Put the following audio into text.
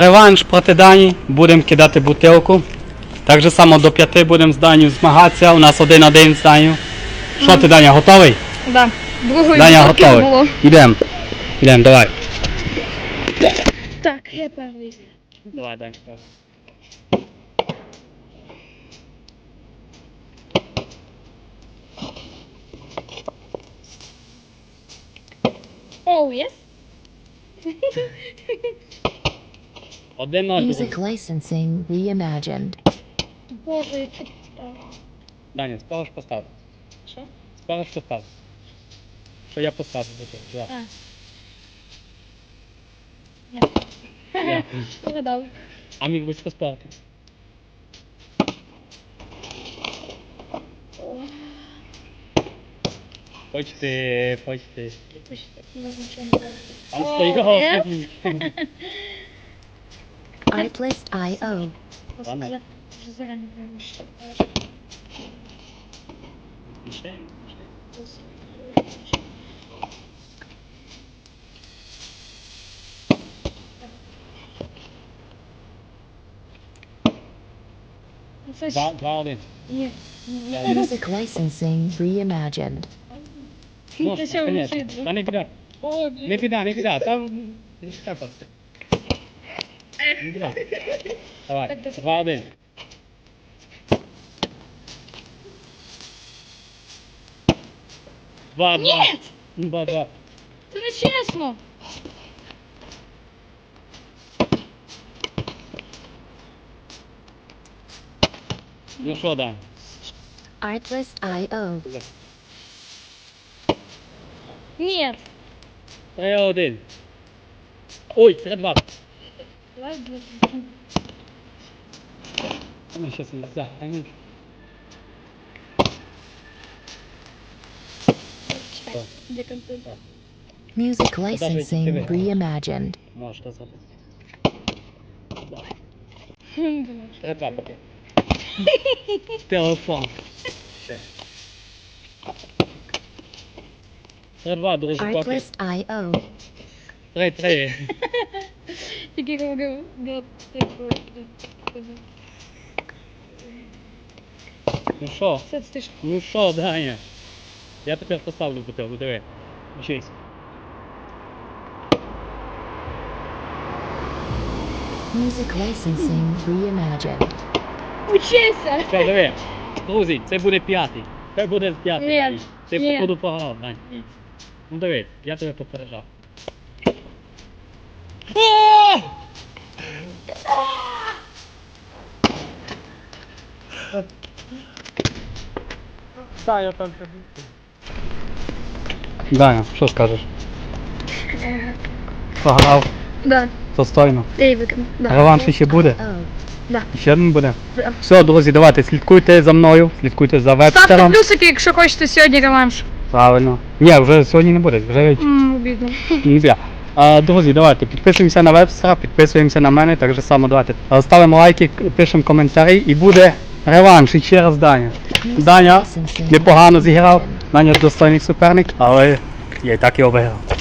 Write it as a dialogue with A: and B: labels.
A: Реванш проти Дані. Будемо кидати бутилку. Так же само до п'яти будемо з Данію змагатися. У нас один-один з Данію. Що ти, Даня, готовий?
B: Да. Другої
A: Даня готовий. Ідемо. Ідемо, давай.
B: Так, я перший.
A: Давай, Дань.
B: Оу, єс?
C: Music. Licensing Reimagined.
B: Daniel,
A: spalasz postawę. Co? Spalasz postawę. To ja
B: postawię
A: do
B: ciebie.
A: Ja. A. Ja. ja. Dobrze. A mi
B: wyszło
A: spalka.
B: Chodź
C: ty,
A: chodź
B: ty. Coś tak naznaczenie.
A: Tam.
B: Artlist IO. Tamam.
A: İşte. In. Yeah.
B: yeah.
C: Music licensing reimagined.
B: Dur,
A: ne
B: bir
A: daha, ne bir
B: daha.
A: не біда. Там не треба. Не біда. Давай,
B: Так, так.
A: два один. Два, два.
B: Ні!
A: Два, два.
B: Це не чесно.
A: Ну що, да?
C: Artlist.io.
B: Ні.
A: Три один. Ой, три два.
B: Давай, блядь.
A: Ну, сейчас не да. ну,
B: Чекай. Де контент?
C: Music
A: TV.
C: licensing reimagined.
A: Можеш це зробити. Да. Три два поки. Телефон. Ще. Три два, друже, поки.
C: Artlist.io.
A: Три, три.
B: Тільки говорю, де ти
A: Ну що?
B: Це ти ж.
A: Ну що, Даня? Я тепер поставлю бутилку, диви. Учись.
C: Music licensing reimagined.
B: Учися!
A: Все, диви. Друзі, це буде п'ятий. Це буде п'ятий.
B: Ні,
A: Ти
B: ні.
A: походу пограв, Дань. Ну диви, я тебе попереджав. Та, я там Даня, що скажеш? Пограв,
B: Да,
A: достойно.
B: Дейвик. Да.
A: Реванш ще буде?
C: Oh.
A: Ще один буде?
B: Да.
A: Все, друзі, давайте слідкуйте за мною, слідкуйте за
B: Ставте
A: вебстером.
B: плюсики, якщо хочете сьогодні реванш.
A: Правильно. Ні, вже сьогодні не буде, вже
B: Ммм, обідно.
A: не бля. Друзі, давайте підписуємося на вебстра, підписуємося на мене, так же само давайте. Ставимо лайки, пишемо коментарі і буде реванш і ще раз Даня. Даня непогано зіграв. Даня достойний суперник, але я і так його виграв.